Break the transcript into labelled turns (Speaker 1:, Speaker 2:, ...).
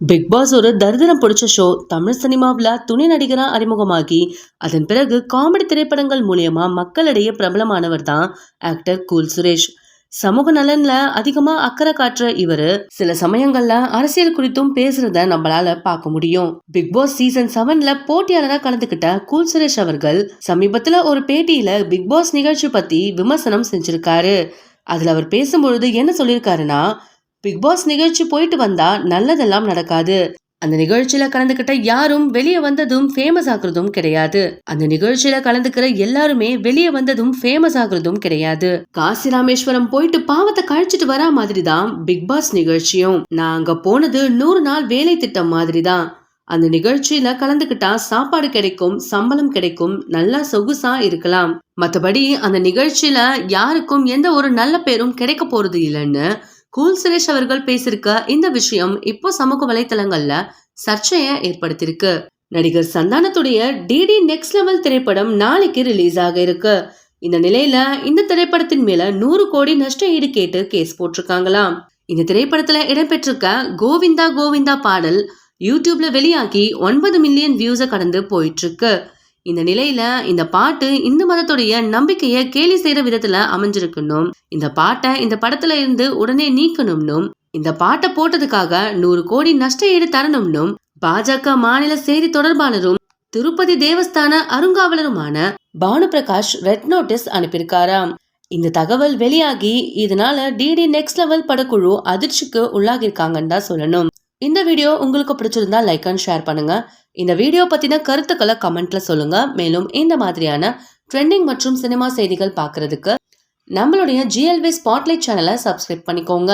Speaker 1: Big pass ஒரு தரிதனம் பிடிச்ச show Tamil சினிமாவில் துணை நடிகராக அறிமுகமாகி அதன் பிறகு காமெடி திரைப்படங்கள் மூலயமா மக்களிடையே பிரபலமானவர் தான் ஆக்டர் கூல் சுரேஷ். சமூக நலன்ல அதிகமா அக்கறை காட்டுற இவரு சில சமயங்கள்ல அரசியல் குறித்தும் பேசுறத நம்மளால பார்க்க முடியும். பிக் பாஸ் சீசன் செவன்ல போட்டியாளராக கலந்துக்கிட்ட கூல் சுரேஷ் அவர்கள் சமீபத்துல ஒரு பேட்டியில பிக் பாஸ் நிகழ்ச்சி பத்தி விமர்சனம் செஞ்சிருக்காரு. அதுல அவர் பேசும்பொழுது என்ன சொல்லியிருக்காருன்னா பிக் பாஸ் நிகழ்ச்சி போயிட்டு வந்தா நல்லதெல்லாம் நடக்காது. அந்த நிகழ்ச்சியில கலந்துக்கிட்ட யாரும் வெளியே வந்ததும் ஃபேமஸ் ஆகுறதும் கிடையாது. அந்த நிகழ்ச்சியில கலந்துக்கிற எல்லாருமே வெளியே வந்ததும் ஃபேமஸ் ஆகுறதும் கிடையாது. காசி ராமேஸ்வரம் போயிட்டு பாவத்தை கழிச்சிட்டு வரா மாதிரி தான் பிக் பாஸ் நிகழ்ச்சியும். நான் அங்க போனது நூறு நாள் வேலை திட்டம் மாதிரி தான் அந்த நிகழ்ச்சியில கலந்துக்கிட்டா சாப்பாடு கிடைக்கும் சம்பளம் கிடைக்கும் நல்லா சொகுசா இருக்கலாம். மற்றபடி அந்த நிகழ்ச்சியில யாருக்கும் எந்த ஒரு நல்ல பேரும் கிடைக்க போறது இல்லைன்னு கூல் சுரேஷ் அவர்கள் பேசியிருக்க இந்த விஷயம் இப்போ சமூக வலைத்தளங்கள்ல சர்ச்சையை ஏற்படுத்தியிருக்கு. நடிகர் சந்தானத்துடைய டிடி நெக்ஸ்ட் லெவல் திரைப்படம் நாளைக்கு ரிலீஸ் ஆக இருக்கு. இந்த நிலையில இந்த திரைப்படத்தின் மேல நூறு கோடி நஷ்ட ஈடு கேட்டு கேஸ் போட்டிருக்காங்களாம். இந்த திரைப்படத்துல இடம்பெற்றிருக்க கோவிந்தா கோவிந்தா பாடல் யூடியூப்ல வெளியாகி ஒன்பது மில்லியன் வியூஸை கடந்து போயிட்டு இருக்கு இந்த நிலையில இந்த பாட்டு இந்து மதத்துடைய நம்பிக்கையை கேலி செய்யற விதத்துல அமைஞ்சிருக்கணும். இந்த பாட்டை இந்த படத்துல இருந்து உடனே நீக்கணும்னும் இந்த பாட்டை போட்டதுக்காக நூறு கோடி நஷ்ட ஈடு தரணும்னும் பாஜக மாநில செய்தி தொடர்பாளரும் திருப்பதி தேவஸ்தான அருங்காவலருமான பானு பிரகாஷ் ரெட் நோட்டீஸ் அனுப்பியிருக்காராம். இந்த தகவல் வெளியாகி இதனால டிடி நெக்ஸ்ட் லெவல் படக்குழு அதிர்ச்சிக்கு உள்ளாகியிருக்காங்கன்னு தான் சொல்லணும். இந்த வீடியோ உங்களுக்கு பிடிச்சிருந்தா லைக் அண்ட் ஷேர் பண்ணுங்க. இந்த வீடியோ பற்றின கருத்துக்களை கமெண்ட்ல சொல்லுங்க. மேலும் இந்த மாதிரியான ட்ரெண்டிங் மற்றும் சினிமா செய்திகள் பார்க்கறதுக்கு நம்மளுடைய ஜிஎல்வி ஸ்பாட்லைட் சேனலை சப்ஸ்கிரைப் பண்ணிக்கோங்க.